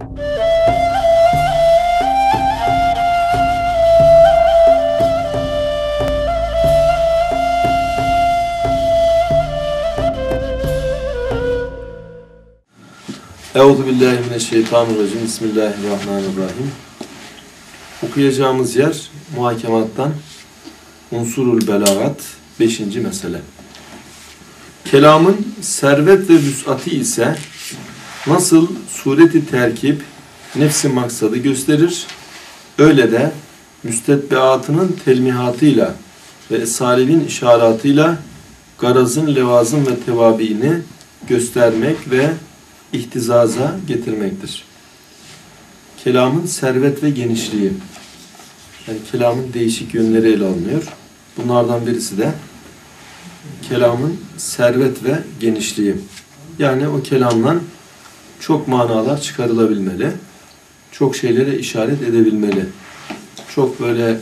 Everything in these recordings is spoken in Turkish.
Euzu billahi mineşşeytanirracim. Bismillahirrahmanirrahim. Okuyacağımız yer muhakemattan Unsurul Belagat 5. mesele. Kelamın servet ve vüs'ati ise nasıl sureti terkip nefsi maksadı gösterir, öyle de müstetbeatının telmihatıyla ve esalibin işaratıyla garazın levazım ve tevabiini göstermek ve ihtizaza getirmektir. Kelamın servet ve genişliği. Yani kelamın değişik yönleri ele alınıyor. Bunlardan birisi de kelamın servet ve genişliği. Yani o kelamdan çok manalar çıkarılabilmeli. Çok şeylere işaret edebilmeli. Çok böyle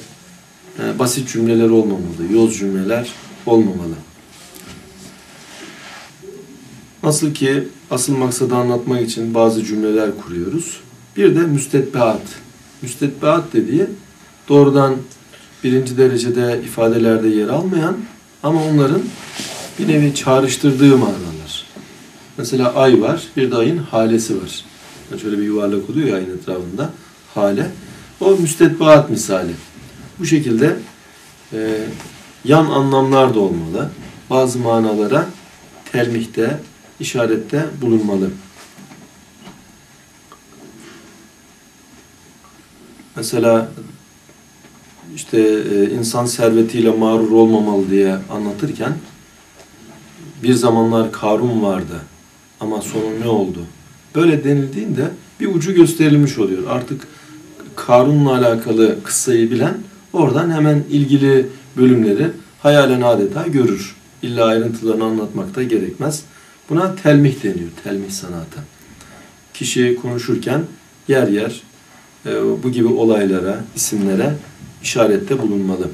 e, basit cümleler olmamalı, yoz cümleler olmamalı. Nasıl ki asıl maksadı anlatmak için bazı cümleler kuruyoruz. Bir de müstetbeat. Müstetbeat dediği doğrudan birinci derecede ifadelerde yer almayan ama onların bir nevi çağrıştırdığı manalar. Mesela ay var, bir de ayın halesi var. Şöyle bir yuvarlak oluyor ya ayın etrafında. Hale. O müstetbeat misali. Bu şekilde e, yan anlamlar da olmalı. Bazı manalara telmihte, işarette bulunmalı. Mesela işte e, insan servetiyle mağrur olmamalı diye anlatırken bir zamanlar Karun vardı ama sonu ne oldu? Böyle denildiğinde bir ucu gösterilmiş oluyor. Artık Karun'la alakalı kıssayı bilen oradan hemen ilgili bölümleri hayalen adeta görür. İlla ayrıntılarını anlatmak da gerekmez. Buna telmih deniyor, telmih sanatı. Kişi konuşurken yer yer e, bu gibi olaylara, isimlere işarette bulunmalı.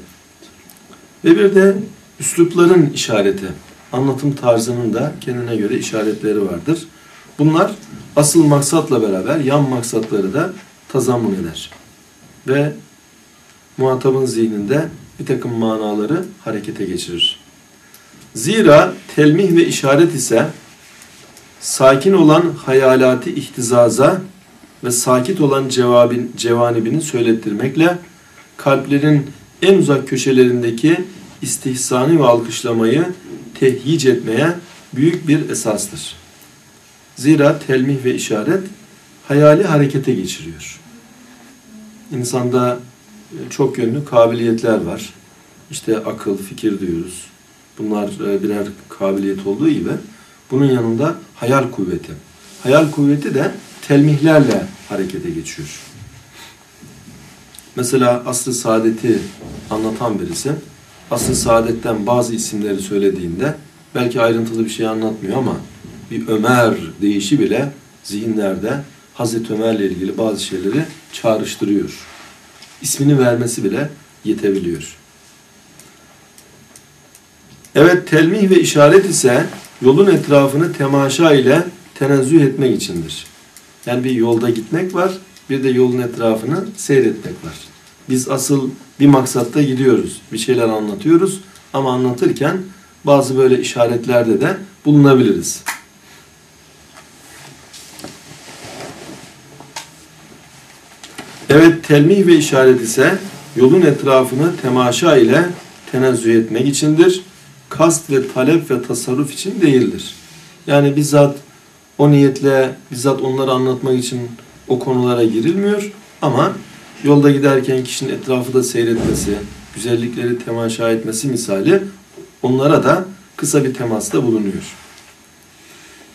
Ve bir de üslupların işareti, anlatım tarzının da kendine göre işaretleri vardır. Bunlar asıl maksatla beraber yan maksatları da tazammun eder. Ve muhatabın zihninde bir takım manaları harekete geçirir. Zira telmih ve işaret ise sakin olan hayalati ihtizaza ve sakit olan cevabin, cevanibini söylettirmekle kalplerin en uzak köşelerindeki istihsanı ve alkışlamayı tehyic etmeye büyük bir esastır. Zira telmih ve işaret hayali harekete geçiriyor. İnsanda e, çok yönlü kabiliyetler var. İşte akıl, fikir diyoruz. Bunlar e, birer kabiliyet olduğu gibi bunun yanında hayal kuvveti. Hayal kuvveti de telmihlerle harekete geçiyor. Mesela aslı saadeti anlatan birisi aslı saadetten bazı isimleri söylediğinde belki ayrıntılı bir şey anlatmıyor ama bir Ömer deyişi bile zihinlerde Hazreti Ömer'le ilgili bazı şeyleri çağrıştırıyor. İsmini vermesi bile yetebiliyor. Evet telmih ve işaret ise yolun etrafını temaşa ile tenezzüh etmek içindir. Yani bir yolda gitmek var, bir de yolun etrafını seyretmek var. Biz asıl bir maksatta gidiyoruz, bir şeyler anlatıyoruz ama anlatırken bazı böyle işaretlerde de bulunabiliriz. Evet telmih ve işaret ise yolun etrafını temaşa ile tenezzüh etmek içindir kast ve talep ve tasarruf için değildir. Yani bizzat o niyetle, bizzat onları anlatmak için o konulara girilmiyor ama yolda giderken kişinin etrafı da seyretmesi, güzellikleri temaşa etmesi misali onlara da kısa bir temasta bulunuyor.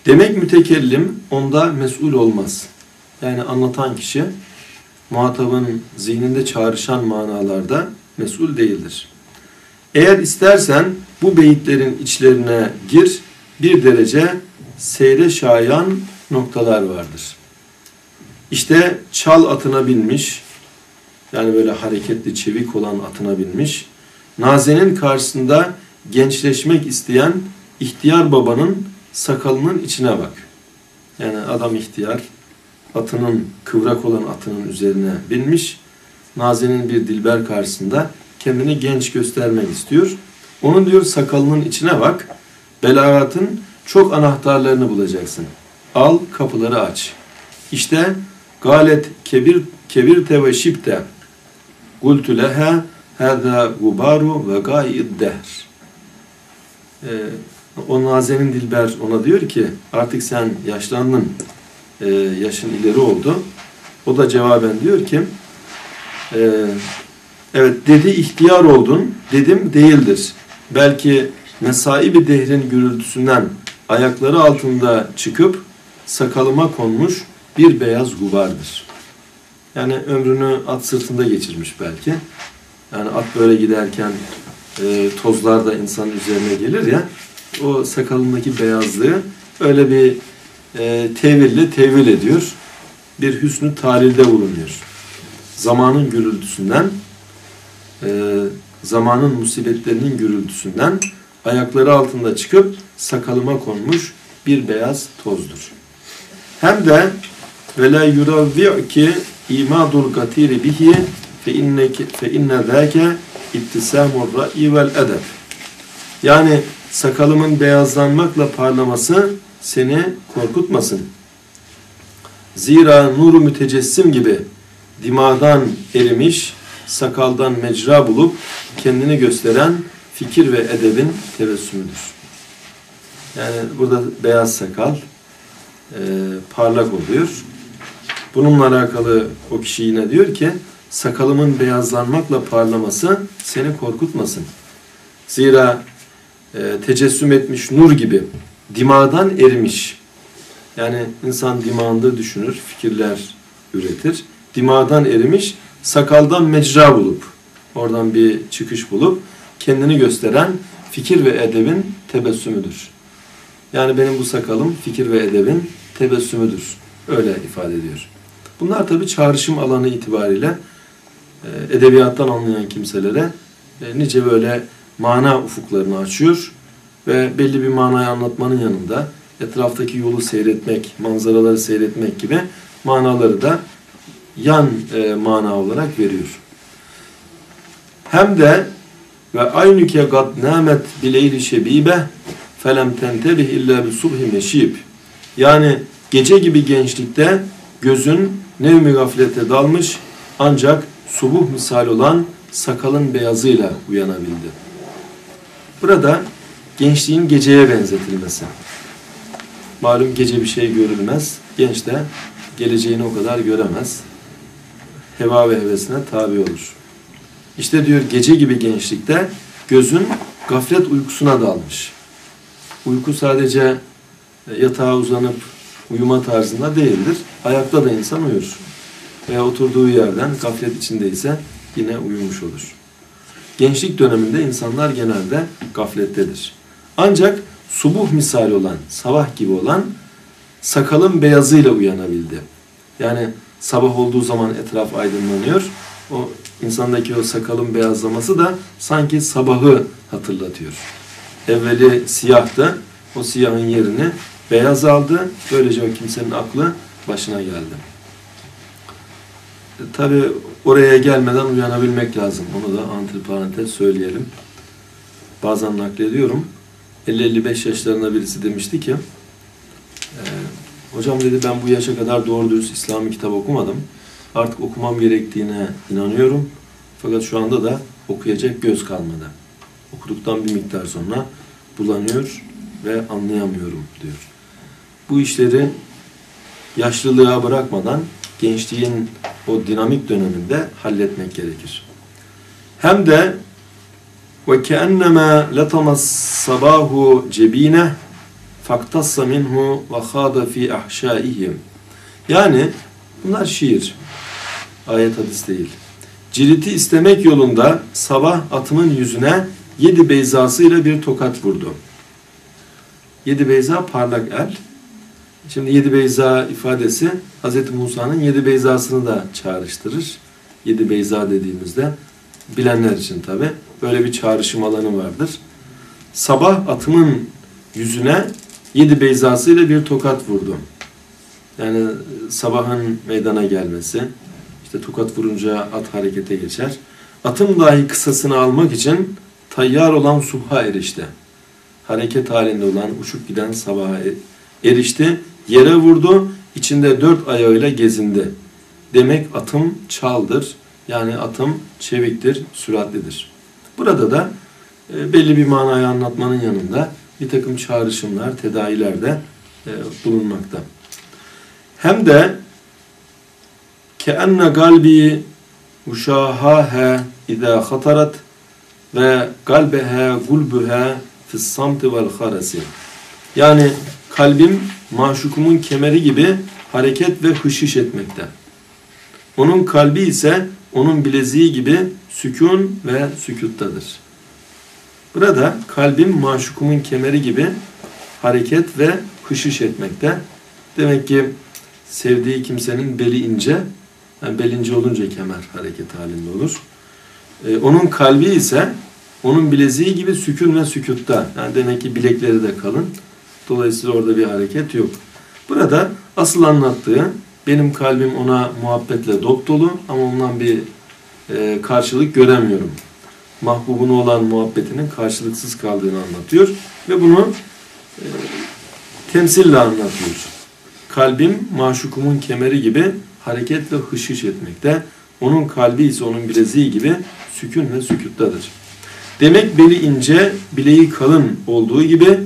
Demek mütekellim onda mesul olmaz. Yani anlatan kişi muhatabın zihninde çağrışan manalarda mesul değildir. Eğer istersen bu beyitlerin içlerine gir, bir derece seyre şayan noktalar vardır. İşte çal atına binmiş, yani böyle hareketli, çevik olan atına binmiş, Naze'nin karşısında gençleşmek isteyen ihtiyar babanın sakalının içine bak. Yani adam ihtiyar, atının, kıvrak olan atının üzerine binmiş. Nazenin bir dilber karşısında kendini genç göstermek istiyor. Onun diyor sakalının içine bak. Belagatın çok anahtarlarını bulacaksın. Al kapıları aç. İşte galet kebir kebirte ve şipte Kultu leha hâzâ gubaru ve gâid dehr. Ee, o Nazenin Dilber ona diyor ki artık sen yaşlandın, ee, yaşın ileri oldu. O da cevaben diyor ki e, evet dedi ihtiyar oldun, dedim değildir. Belki mesai bir dehrin gürültüsünden ayakları altında çıkıp sakalıma konmuş bir beyaz gubardır. Yani ömrünü at sırtında geçirmiş belki. Yani at böyle giderken e, tozlar da insanın üzerine gelir ya. O sakalındaki beyazlığı öyle bir e, teville tevil ediyor. Bir hüsnü talilde bulunuyor. Zamanın gürültüsünden e, zamanın musibetlerinin gürültüsünden ayakları altında çıkıp sakalıma konmuş bir beyaz tozdur. Hem de ve la yuravvi'ki imadul gatiri bihi fe inneke fe inne zâke ittisamur ra'i vel edeb. Yani sakalımın beyazlanmakla parlaması seni korkutmasın. Zira nuru mütecessim gibi dimadan erimiş, sakaldan mecra bulup kendini gösteren fikir ve edebin tebessümüdür. Yani burada beyaz sakal e, parlak oluyor. Bununla alakalı o kişi yine diyor ki sakalımın beyazlanmakla parlaması seni korkutmasın. Zira e, tecessüm etmiş nur gibi dimadan erimiş. Yani insan dimağında düşünür, fikirler üretir. Dimadan erimiş, sakaldan mecra bulup, oradan bir çıkış bulup kendini gösteren fikir ve edebin tebessümüdür. Yani benim bu sakalım fikir ve edebin tebessümüdür. Öyle ifade ediyor. Bunlar tabi çağrışım alanı itibariyle e, edebiyattan anlayan kimselere e, nice böyle mana ufuklarını açıyor ve belli bir manayı anlatmanın yanında etraftaki yolu seyretmek, manzaraları seyretmek gibi manaları da yan e, mana olarak veriyor. Hem de ve aynüke gad namet bileyli şebibe felem tentebih illa bi subhi meşib. Yani gece gibi gençlikte gözün nevmi gaflete dalmış ancak subuh misal olan sakalın beyazıyla uyanabildi. Burada gençliğin geceye benzetilmesi. Malum gece bir şey görülmez. Genç de geleceğini o kadar göremez. Heva ve hevesine tabi olur. İşte diyor gece gibi gençlikte gözün gaflet uykusuna dalmış. Uyku sadece yatağa uzanıp uyuma tarzında değildir. Ayakta da insan uyur. Veya oturduğu yerden gaflet içindeyse yine uyumuş olur. Gençlik döneminde insanlar genelde gaflettedir. Ancak subuh misali olan, sabah gibi olan sakalın beyazıyla uyanabildi. Yani sabah olduğu zaman etraf aydınlanıyor. O insandaki o sakalın beyazlaması da sanki sabahı hatırlatıyor. Evveli siyahtı. O siyahın yerini beyaz aldı. Böylece o kimsenin aklı başına geldi. E, Tabi oraya gelmeden uyanabilmek lazım. Onu da antiparantez söyleyelim. Bazen naklediyorum. 50-55 yaşlarında birisi demişti ki e, hocam dedi ben bu yaşa kadar doğru dürüst İslami kitap okumadım. Artık okumam gerektiğine inanıyorum. Fakat şu anda da okuyacak göz kalmadı. Okuduktan bir miktar sonra bulanıyor ve anlayamıyorum diyor. Bu işleri yaşlılığa bırakmadan gençliğin o dinamik döneminde halletmek gerekir. Hem de ve keennema latamas sabahu cebine faktassa minhu ve khada fi ahşaihim. Yani bunlar şiir. Ayet hadis değil. Ciliti istemek yolunda sabah atımın yüzüne yedi beyzasıyla bir tokat vurdu. Yedi beyza parlak el. Şimdi yedi beyza ifadesi Hz. Musa'nın yedi beyzasını da çağrıştırır. Yedi beyza dediğimizde bilenler için tabi böyle bir çağrışım alanı vardır. Sabah atımın yüzüne yedi beyzasıyla bir tokat vurdu. Yani sabahın meydana gelmesi, işte tokat vurunca at harekete geçer. Atım dahi kısasını almak için tayyar olan subha erişti. Hareket halinde olan uçup giden sabaha erişti. Yere vurdu, içinde dört ayağıyla gezindi. Demek atım çaldır. Yani atım çeviktir, süratlidir. Burada da e, belli bir manayı anlatmanın yanında bir takım çağrışımlar, tedaviler de e, bulunmakta. Hem de keenne galbi uşahaha idâ hatarat ve galbeha gulbuha fis samti vel harasi. Yani kalbim maşukumun kemeri gibi hareket ve hışış etmekte. Onun kalbi ise onun bileziği gibi sükun ve sükuttadır. Burada kalbim maşukumun kemeri gibi hareket ve hışış etmekte. Demek ki sevdiği kimsenin beli ince, yani bel olunca kemer hareket halinde olur. Ee, onun kalbi ise onun bileziği gibi sükun ve sükutta. Yani demek ki bilekleri de kalın. Dolayısıyla orada bir hareket yok. Burada asıl anlattığı benim kalbim ona muhabbetle dop ama ondan bir e, karşılık göremiyorum. Mahbubuna olan muhabbetinin karşılıksız kaldığını anlatıyor ve bunu e, temsille anlatıyor. Kalbim maşukumun kemeri gibi hareket ve hışış etmekte. Onun kalbi ise onun bileziği gibi sükun ve sükuttadır. Demek beli ince, bileği kalın olduğu gibi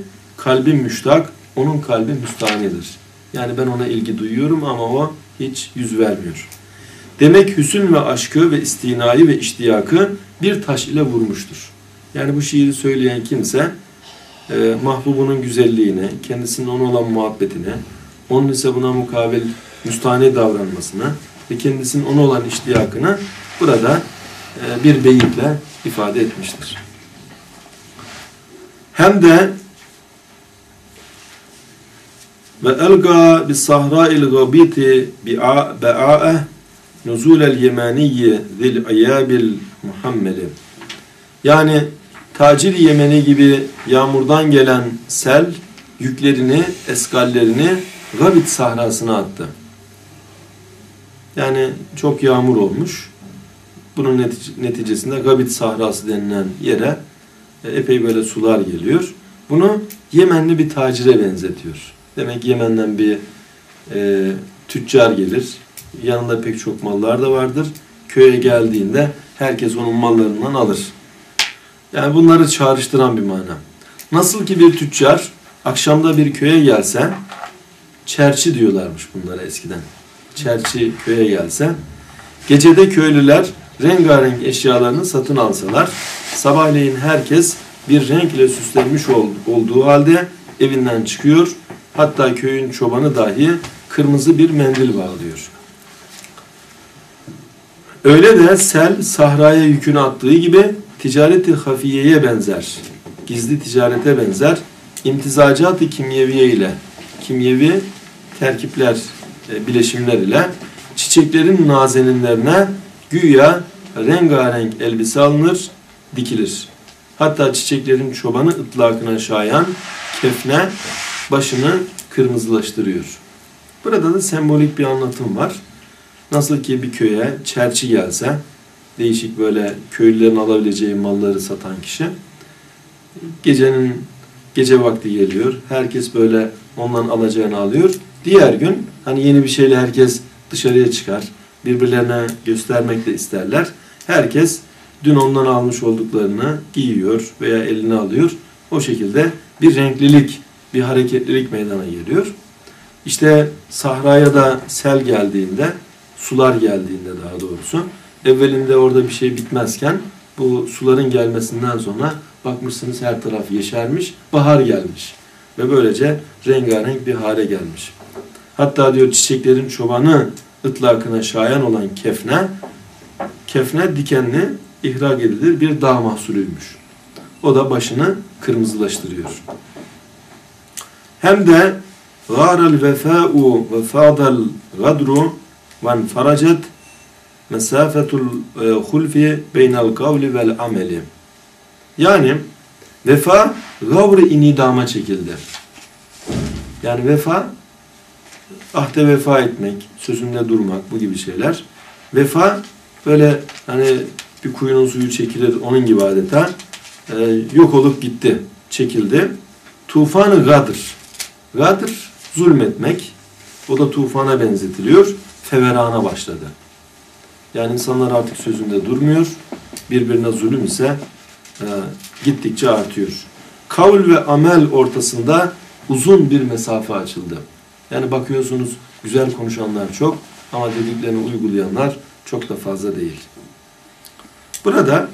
kalbim müştak, onun kalbi müstahanidir. Yani ben ona ilgi duyuyorum ama o hiç yüz vermiyor. Demek hüsün ve aşkı ve istinayı ve iştiyakı bir taş ile vurmuştur. Yani bu şiiri söyleyen kimse e, mahbubunun güzelliğini, kendisinin ona olan muhabbetini, onun ise buna mukavel müstahane davranmasını ve kendisinin ona olan iştiyakını burada e, bir beyitle ifade etmiştir. Hem de ve elga bis sahra'il gabiti bi'a'e nuzulel yemeniyye zil ayabil muhammeli yani tacir Yemeni gibi yağmurdan gelen sel yüklerini, eskallerini Gabit sahrasına attı. Yani çok yağmur olmuş. Bunun neticesinde Gabit sahrası denilen yere e, epey böyle sular geliyor. Bunu Yemenli bir tacire benzetiyor. Demek Yemen'den bir e, tüccar gelir. Yanında pek çok mallar da vardır. Köye geldiğinde herkes onun mallarından alır. Yani bunları çağrıştıran bir mana. Nasıl ki bir tüccar akşamda bir köye gelse, çerçi diyorlarmış bunlara eskiden. Çerçi köye gelse, gecede köylüler rengarenk eşyalarını satın alsalar, sabahleyin herkes bir renk ile süslenmiş olduğu halde evinden çıkıyor. Hatta köyün çobanı dahi kırmızı bir mendil bağlıyor. Öyle de sel sahraya yükünü attığı gibi ticareti hafiyeye benzer. Gizli ticarete benzer. İmtizacat-ı kimyeviye ile kimyevi terkipler, e, bileşimler ile çiçeklerin nazeninlerine güya rengarenk elbise alınır, dikilir. Hatta çiçeklerin çobanı ıtlakına şayan kefne başını kırmızılaştırıyor. Burada da sembolik bir anlatım var. Nasıl ki bir köye çerçi gelse, değişik böyle köylülerin alabileceği malları satan kişi, gecenin gece vakti geliyor. Herkes böyle ondan alacağını alıyor. Diğer gün hani yeni bir şeyle herkes dışarıya çıkar. Birbirlerine göstermek de isterler. Herkes dün ondan almış olduklarını giyiyor veya eline alıyor. O şekilde bir renklilik, bir hareketlilik meydana geliyor. İşte sahraya da sel geldiğinde, sular geldiğinde daha doğrusu, evvelinde orada bir şey bitmezken bu suların gelmesinden sonra bakmışsınız her taraf yeşermiş, bahar gelmiş. Ve böylece rengarenk bir hale gelmiş. Hatta diyor çiçeklerin çobanı ıtlakına şayan olan kefne, kefne dikenli ihrak edilir bir dağ mahsulüymüş. O da başını kırmızılaştırıyor. Hem de gârel vefâ'u ve fâdel gadru ve faracet mesafetul e, hulfi beynel kavli vel ameli. Yani vefa gavr-ı inidama çekildi. Yani vefa ahde vefa etmek, sözünde durmak bu gibi şeyler. Vefa böyle hani bir kuyunun suyu çekilir onun gibi adeta e, yok olup gitti, çekildi. Tufanı gadır. Gadır zulmetmek. O da tufana benzetiliyor. Feverana başladı. Yani insanlar artık sözünde durmuyor. Birbirine zulüm ise e, gittikçe artıyor. Kavl ve amel ortasında uzun bir mesafe açıldı. Yani bakıyorsunuz güzel konuşanlar çok ama dediklerini uygulayanlar çok da fazla değil. Burada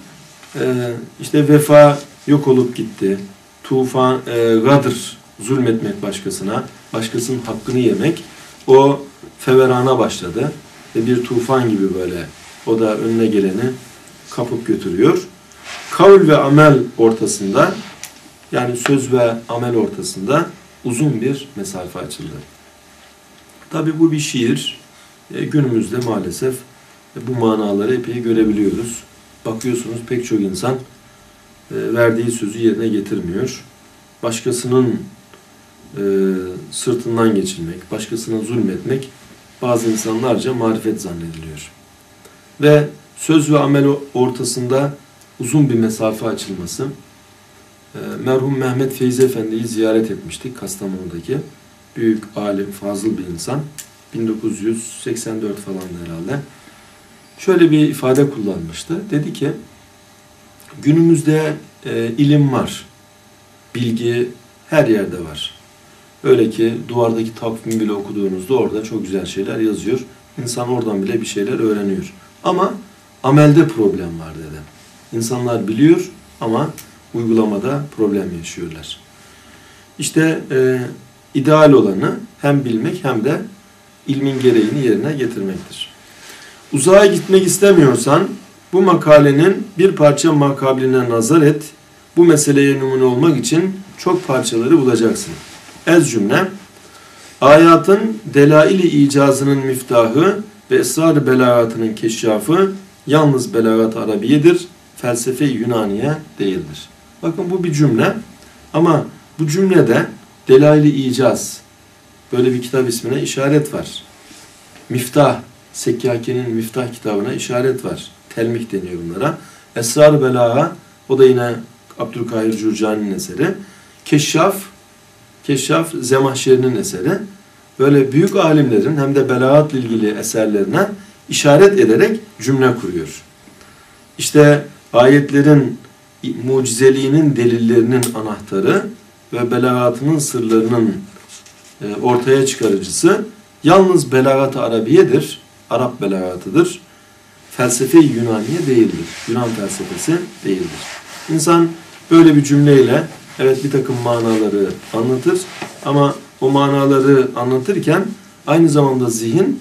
e, işte vefa yok olup gitti. Tufan, e, gadır, zulmetmek başkasına, başkasının hakkını yemek o feverana başladı. Ve bir tufan gibi böyle o da önüne geleni kapıp götürüyor. Kavl ve amel ortasında yani söz ve amel ortasında uzun bir mesafe açıldı. Tabi bu bir şiir. E, günümüzde maalesef bu manaları epey görebiliyoruz. Bakıyorsunuz pek çok insan e, verdiği sözü yerine getirmiyor. Başkasının e, sırtından geçilmek, başkasına zulmetmek bazı insanlarca marifet zannediliyor. Ve söz ve amel ortasında uzun bir mesafe açılması. E, merhum Mehmet Feyzi Efendi'yi ziyaret etmiştik Kastamonu'daki. Büyük alim, fazıl bir insan. 1984 falan herhalde. Şöyle bir ifade kullanmıştı. Dedi ki, günümüzde e, ilim var, bilgi her yerde var. Öyle ki duvardaki takvim bile okuduğunuzda orada çok güzel şeyler yazıyor. İnsan oradan bile bir şeyler öğreniyor. Ama amelde problem var dedi. İnsanlar biliyor ama uygulamada problem yaşıyorlar. İşte e, ideal olanı hem bilmek hem de ilmin gereğini yerine getirmektir. Uzağa gitmek istemiyorsan bu makalenin bir parça makabline nazar et. Bu meseleye numune olmak için çok parçaları bulacaksın. Ez cümle Ayatın delaili icazının miftahı ve esrar belagatının keşyafı yalnız belagat Arabiyedir, felsefe Yunaniye değildir. Bakın bu bir cümle ama bu cümlede delaili icaz böyle bir kitap ismine işaret var. Miftah, Sekkaki'nin Miftah kitabına işaret var. Telmih deniyor bunlara. Esrar Belaga, o da yine Abdülkahir Cürcani'nin eseri. Keşşaf, Keşşaf Zemahşeri'nin eseri. Böyle büyük alimlerin hem de belagatla ilgili eserlerine işaret ederek cümle kuruyor. İşte ayetlerin mucizeliğinin delillerinin anahtarı ve belagatının sırlarının e, ortaya çıkarıcısı yalnız belagat-ı Arabiyedir, Arap belagatıdır. Felsefe Yunaniye değildir. Yunan felsefesi değildir. İnsan böyle bir cümleyle evet bir takım manaları anlatır ama o manaları anlatırken aynı zamanda zihin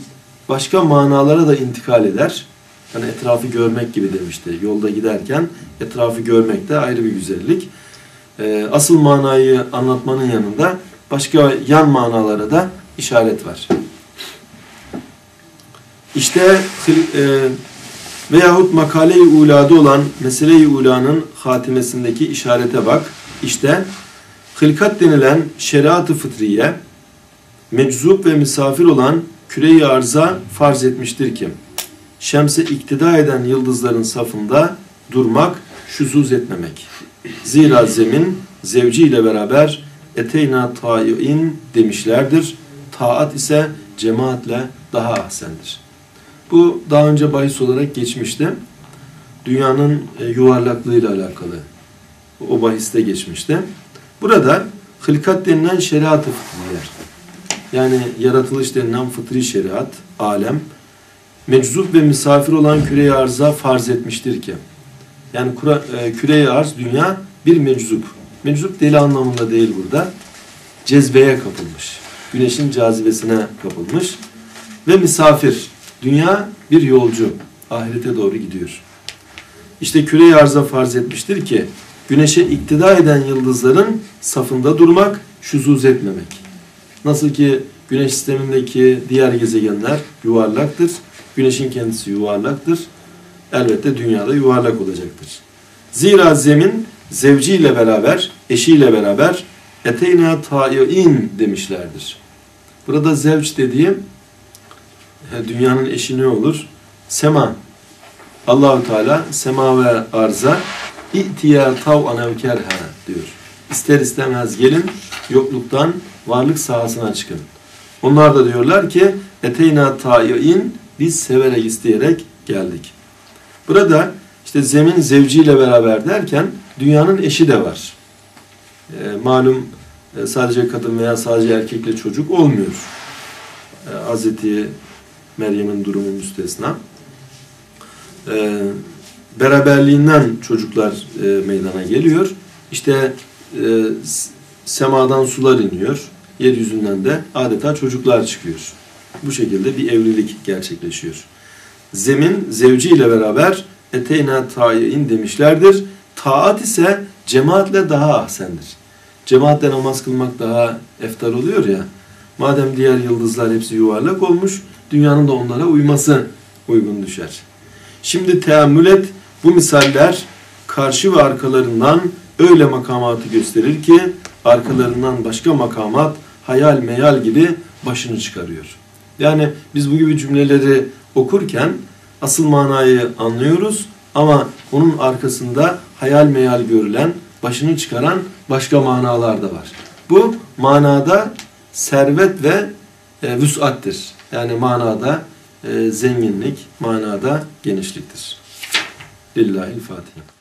başka manalara da intikal eder. Hani etrafı görmek gibi demişti. Yolda giderken etrafı görmek de ayrı bir güzellik. Ee, asıl manayı anlatmanın yanında başka yan manalara da işaret var. İşte e, veyahut makale-i ulada olan mesele-i ulanın hatimesindeki işarete bak. İşte hılkat denilen şeriat-ı fıtriye meczup ve misafir olan küre-i arza farz etmiştir ki şemse iktida eden yıldızların safında durmak, şuzuz etmemek. Zira zemin zevci ile beraber eteyna ta'i'in demişlerdir. Taat ise cemaatle daha ahsendir. Bu daha önce bahis olarak geçmişti. Dünyanın e, yuvarlaklığıyla alakalı o bahiste geçmişti. Burada hılkat denilen şeriat-ı fıtriyer. Yani yaratılış denilen fıtri şeriat, alem, meczup ve misafir olan küre arza farz etmiştir ki. Yani e, küre arz, dünya bir meczup. Meczup deli anlamında değil burada. Cezbeye kapılmış. Güneşin cazibesine kapılmış. Ve misafir. Dünya bir yolcu. Ahirete doğru gidiyor. İşte küre arza farz etmiştir ki güneşe iktida eden yıldızların safında durmak, şuzuz etmemek. Nasıl ki güneş sistemindeki diğer gezegenler yuvarlaktır. Güneşin kendisi yuvarlaktır. Elbette dünyada yuvarlak olacaktır. Zira zemin zevciyle beraber, eşiyle beraber eteyna ta'i'in demişlerdir. Burada zevç dediğim dünyanın eşi ne olur? Sema. Allahu Teala sema ve arza İ'tiya tav'an evkerha diyor. İster istemez gelin yokluktan varlık sahasına çıkın. Onlar da diyorlar ki eteyna ta'i'in biz severek isteyerek geldik. Burada işte zemin zevciyle beraber derken dünyanın eşi de var. E, malum e, sadece kadın veya sadece erkekle çocuk olmuyor. E, Hazreti Meryem'in durumu müstesna. E, beraberliğinden çocuklar e, meydana geliyor. İşte e, semadan sular iniyor. Yeryüzünden de adeta çocuklar çıkıyor. Bu şekilde bir evlilik gerçekleşiyor. Zemin zevci ile beraber eteyna tayin demişlerdir. Taat ise cemaatle daha ahsendir. Cemaatle namaz kılmak daha eftal oluyor ya. Madem diğer yıldızlar hepsi yuvarlak olmuş, dünyanın da onlara uyması uygun düşer. Şimdi teammül et, bu misaller karşı ve arkalarından öyle makamatı gösterir ki arkalarından başka makamat hayal meyal gibi başını çıkarıyor. Yani biz bu gibi cümleleri okurken asıl manayı anlıyoruz ama onun arkasında hayal meyal görülen, başını çıkaran başka manalar da var. Bu manada servet ve e, vüs'attir. Yani manada e, zenginlik, manada genişliktir. Lillahi'l Fatiha.